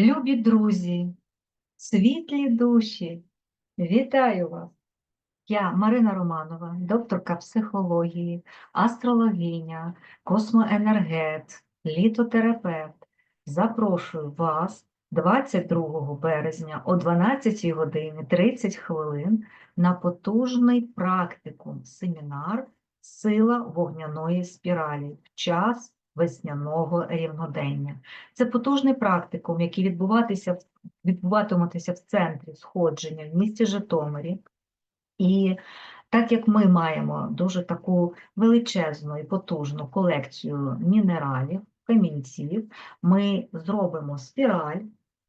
Любі друзі, світлі душі, вітаю вас! Я Марина Романова, докторка психології, астрологиня, космоенергет, літотерапевт. Запрошую вас 22 березня о 12 годині 30 хвилин на потужний практикум семінар Сила вогняної спіралі час весняного рівнодення. Це потужний практикум, який відбуватися, відбуватиметься в центрі сходження в місті Житомирі. І так як ми маємо дуже таку величезну і потужну колекцію мінералів, камінців, ми зробимо спіраль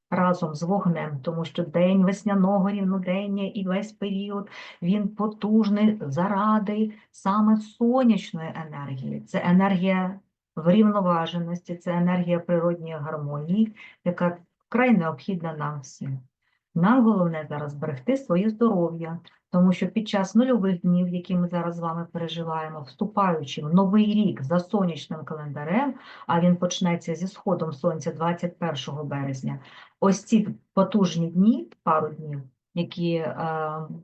разом з вогнем, тому що день весняного рівнодення і весь період він потужний заради саме сонячної енергії. Це енергія врівноваженості, це енергія природньої гармонії, яка вкрай необхідна нам всім. Нам головне зараз берегти своє здоров'я, тому що під час нульових днів, які ми зараз з вами переживаємо, вступаючи в новий рік за сонячним календарем, а він почнеться зі сходом сонця 21 березня, ось ці потужні дні, пару днів, які е,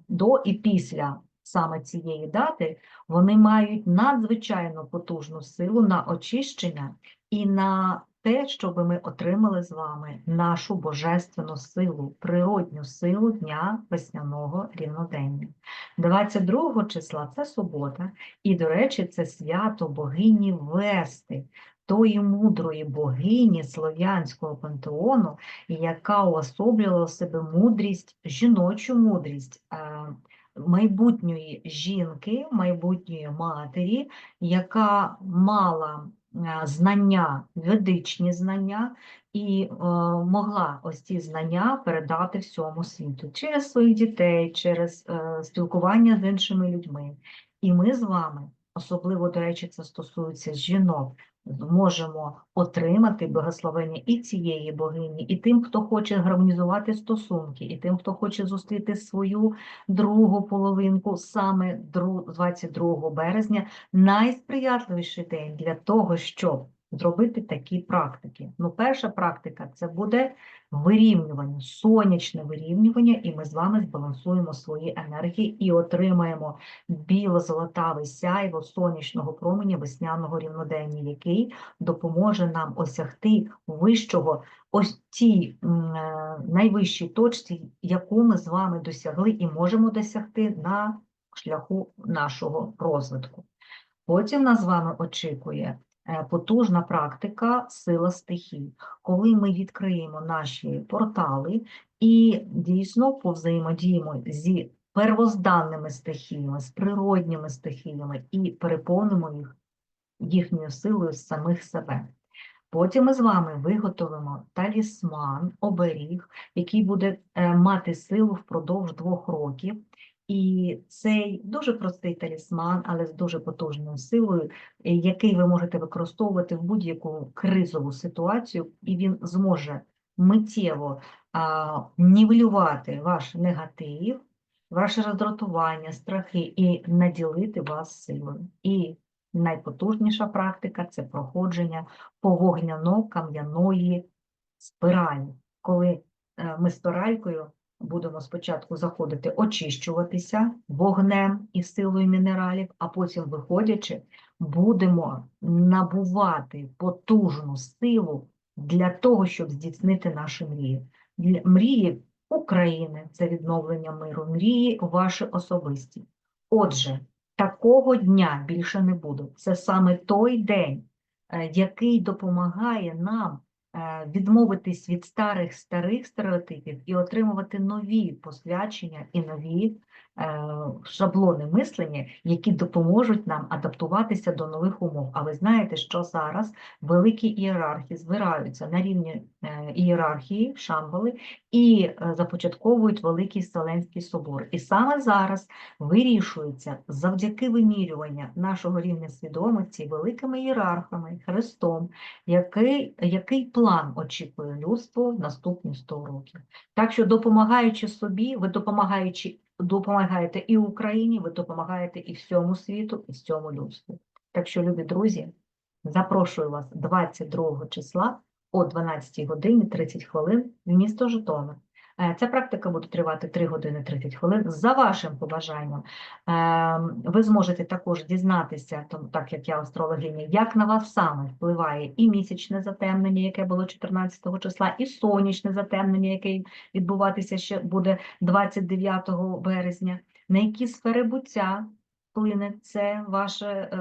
до і після саме цієї дати, вони мають надзвичайно потужну силу на очищення і на те, щоб ми отримали з вами нашу божественну силу, природню силу дня весняного рівнодення. 22 числа це субота, і, до речі, це свято богині Вести, тої мудрої богині слов'янського пантеону, яка уособлювала в себе мудрість, жіночу мудрість. Майбутньої жінки, майбутньої матері, яка мала е, знання, ведичні знання, і е, могла ось ці знання передати всьому світу через своїх дітей, через е, спілкування з іншими людьми. І ми з вами, особливо, до речі, це стосується жінок, можемо отримати благословення і цієї богині, і тим, хто хоче гармонізувати стосунки, і тим, хто хоче зустріти свою другу половинку саме 22 березня, найсприятливіший день для того, щоб зробити такі практики. Ну, перша практика це буде вирівнювання, сонячне вирівнювання, і ми з вами збалансуємо свої енергії і отримаємо біло-золотаве сяйво сонячного променя весняного рівнодення, який допоможе нам осягти вищого, ось тій е, найвищій точці, яку ми з вами досягли і можемо досягти на шляху нашого розвитку. Потім нас з вами очікує потужна практика сила стихій, коли ми відкриємо наші портали і дійсно повзаємодіємо зі первозданними стихіями, з природніми стихіями і переповнимо їх їхньою силою з самих себе. Потім ми з вами виготовимо талісман, оберіг, який буде е, мати силу впродовж двох років. І цей дуже простий талісман, але з дуже потужною силою, е, який ви можете використовувати в будь-яку кризову ситуацію, і він зможе миттєво а, нівелювати ваш негатив, ваше роздратування, страхи і наділити вас силою. І найпотужніша практика це проходження по вогняно-кам'яної спиралі, коли е, ми спиралькою будемо спочатку заходити очищуватися вогнем і силою мінералів, а потім, виходячи, будемо набувати потужну силу для того, щоб здійснити наші мрії. Для мрії України це відновлення миру, мрії ваші особисті. Отже, такого дня більше не буде. Це саме той день, е, який допомагає нам відмовитись від старих старих стереотипів і отримувати нові посвячення і нові е, шаблони мислення, які допоможуть нам адаптуватися до нових умов. А ви знаєте, що зараз великі ієрархи збираються на рівні е, ієрархії, шамбали, і е, започатковують Великий Вселенський собор. І саме зараз вирішується завдяки вимірювання нашого рівня свідомості великими ієрархами, Христом, який, який план очікує людство в наступні 100 років. Так що, допомагаючи собі, ви допомагаючи, допомагаєте і Україні, ви допомагаєте і всьому світу, і всьому людству. Так що, любі друзі, запрошую вас 22 числа о 12 годині 30 хвилин в місто Житомир. Е, Ця практика буде тривати 3 години 30 хвилин. За вашим побажанням, Ем, ви зможете також дізнатися, так як я астрологиня, як на вас саме впливає і місячне затемнення, яке було 14 числа, і сонячне затемнення, яке відбуватися ще буде 29 березня, на які сфери буття вплине це ваше е,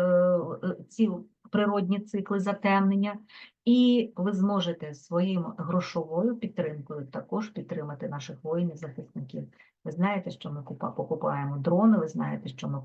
е, ці природні цикли затемнення, і ви зможете своїм грошовою підтримкою також підтримати наших воїнів-захисників. Ви знаєте, що ми купа- покупаємо дрони, ви знаєте, що ми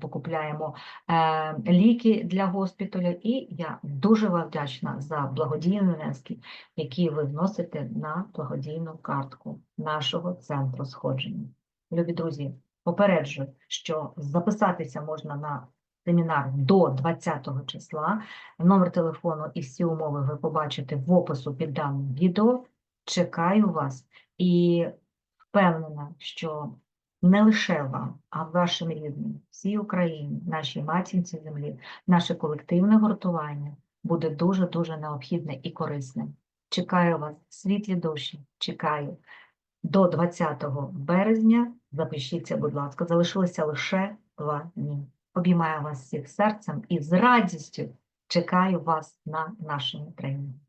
покупляємо е, ліки для госпіталю, і я дуже вам вдячна за благодійні внески, які ви вносите на благодійну картку нашого центру сходження. Любі друзі, попереджую, що записатися можна на семінар до 20 числа. Номер телефону і всі умови ви побачите в опису під даним відео. Чекаю вас і впевнена, що не лише вам, а вашим рідним, всій Україні, нашій матінці землі, наше колективне гуртування буде дуже-дуже необхідне і корисним. Чекаю вас, світлі душі, чекаю. До 20 березня запишіться, будь ласка, залишилося лише два дні. Обіймаю вас всіх серцем і з радістю чекаю вас на нашому тренінгі.